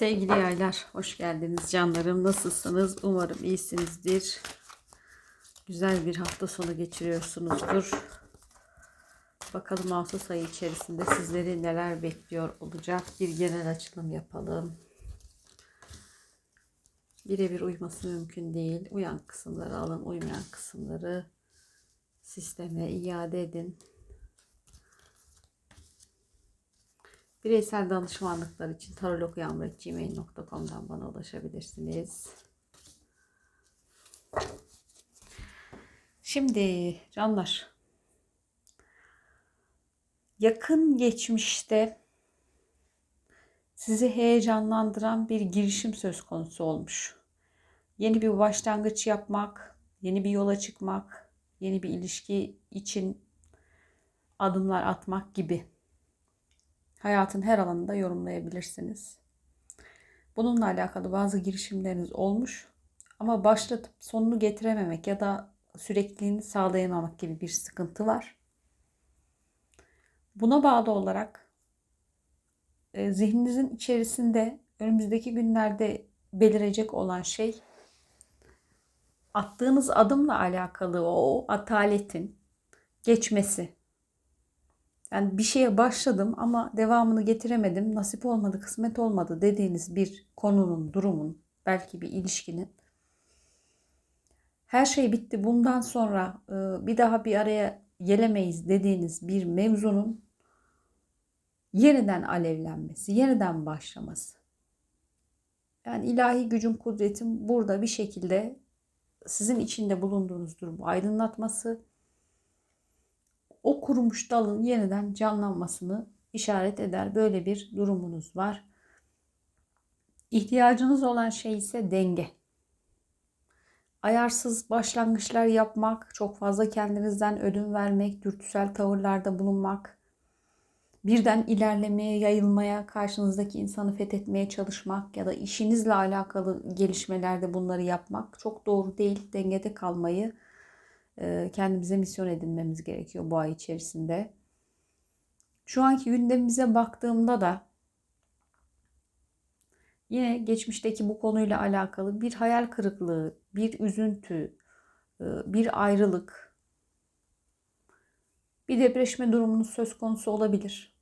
Sevgili yaylar, hoş geldiniz canlarım. Nasılsınız? Umarım iyisinizdir. Güzel bir hafta sonu geçiriyorsunuzdur. Bakalım Ağustos ayı içerisinde sizleri neler bekliyor olacak. Bir genel açılım yapalım. Birebir uyması mümkün değil. Uyan kısımları alın, uymayan kısımları sisteme iade edin. Bireysel danışmanlıklar için tarolokuyanbret.gmail.com'dan bana ulaşabilirsiniz. Şimdi canlar yakın geçmişte sizi heyecanlandıran bir girişim söz konusu olmuş. Yeni bir başlangıç yapmak, yeni bir yola çıkmak, yeni bir ilişki için adımlar atmak gibi hayatın her alanında yorumlayabilirsiniz. Bununla alakalı bazı girişimleriniz olmuş ama başlatıp sonunu getirememek ya da sürekliliğini sağlayamamak gibi bir sıkıntı var. Buna bağlı olarak e, zihninizin içerisinde önümüzdeki günlerde belirecek olan şey attığınız adımla alakalı o ataletin geçmesi. Yani bir şeye başladım ama devamını getiremedim, nasip olmadı, kısmet olmadı dediğiniz bir konunun, durumun, belki bir ilişkinin. Her şey bitti. Bundan sonra e, bir daha bir araya gelemeyiz dediğiniz bir mevzunun yeniden alevlenmesi, yeniden başlaması. Yani ilahi gücün, kudretin burada bir şekilde sizin içinde bulunduğunuz durumu aydınlatması, o kurumuş dalın yeniden canlanmasını işaret eder. Böyle bir durumunuz var. İhtiyacınız olan şey ise denge. Ayarsız başlangıçlar yapmak, çok fazla kendinizden ödün vermek, dürtüsel tavırlarda bulunmak, birden ilerlemeye, yayılmaya, karşınızdaki insanı fethetmeye çalışmak ya da işinizle alakalı gelişmelerde bunları yapmak çok doğru değil. Dengede kalmayı kendimize misyon edinmemiz gerekiyor bu ay içerisinde. Şu anki gündemimize baktığımda da yine geçmişteki bu konuyla alakalı bir hayal kırıklığı, bir üzüntü, e, bir ayrılık, bir depreşme durumunuz söz konusu olabilir.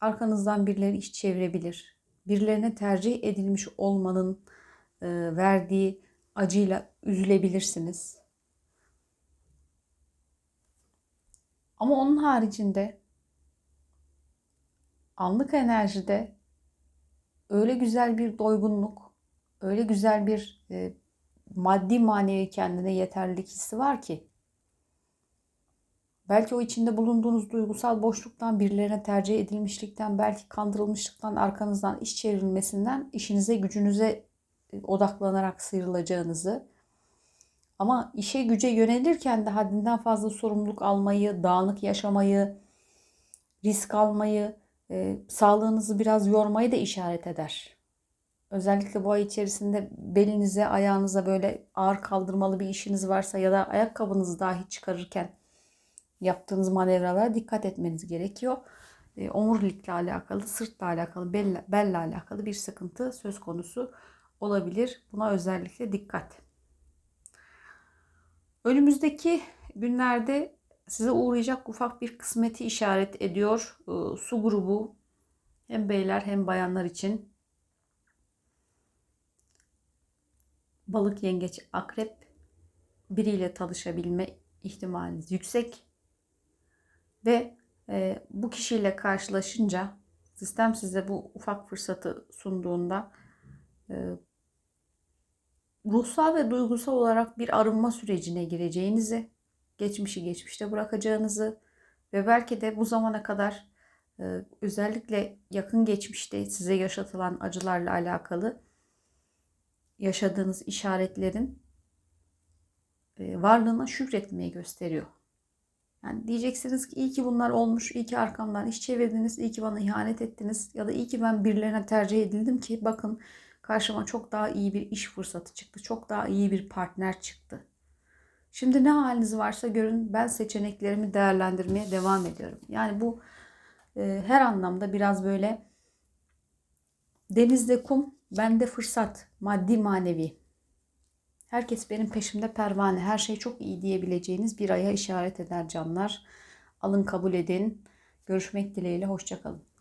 Arkanızdan birileri iş çevirebilir. Birilerine tercih edilmiş olmanın e, verdiği acıyla üzülebilirsiniz. Ama onun haricinde anlık enerjide öyle güzel bir doygunluk, öyle güzel bir e, maddi manevi kendine yeterlilik hissi var ki belki o içinde bulunduğunuz duygusal boşluktan, birilerine tercih edilmişlikten, belki kandırılmışlıktan, arkanızdan iş çevrilmesinden işinize, gücünüze e, odaklanarak sıyrılacağınızı ama işe güce yönelirken de haddinden fazla sorumluluk almayı, dağınık yaşamayı, risk almayı, e, sağlığınızı biraz yormayı da işaret eder. Özellikle bu ay içerisinde belinize, ayağınıza böyle ağır kaldırmalı bir işiniz varsa ya da ayakkabınızı dahi çıkarırken yaptığınız manevralara dikkat etmeniz gerekiyor. E, omurilikle alakalı, sırtla alakalı, belle, belle alakalı bir sıkıntı söz konusu olabilir. Buna özellikle dikkat. Önümüzdeki günlerde size uğrayacak ufak bir kısmeti işaret ediyor. Ee, su grubu hem beyler hem bayanlar için. Balık, yengeç, akrep biriyle tanışabilme ihtimaliniz yüksek. Ve e, bu kişiyle karşılaşınca sistem size bu ufak fırsatı sunduğunda e, ruhsal ve duygusal olarak bir arınma sürecine gireceğinizi, geçmişi geçmişte bırakacağınızı ve belki de bu zamana kadar e, özellikle yakın geçmişte size yaşatılan acılarla alakalı yaşadığınız işaretlerin e, varlığına şükretmeyi gösteriyor. Yani diyeceksiniz ki iyi ki bunlar olmuş, iyi ki arkamdan iş çevirdiniz, iyi ki bana ihanet ettiniz ya da iyi ki ben birilerine tercih edildim ki bakın karşıma çok daha iyi bir iş fırsatı çıktı. Çok daha iyi bir partner çıktı. Şimdi ne haliniz varsa görün ben seçeneklerimi değerlendirmeye devam ediyorum. Yani bu e, her anlamda biraz böyle denizde kum, Bende fırsat, maddi manevi. Herkes benim peşimde pervane. Her şey çok iyi diyebileceğiniz bir aya işaret eder canlar. Alın kabul edin. Görüşmek dileğiyle. Hoşçakalın.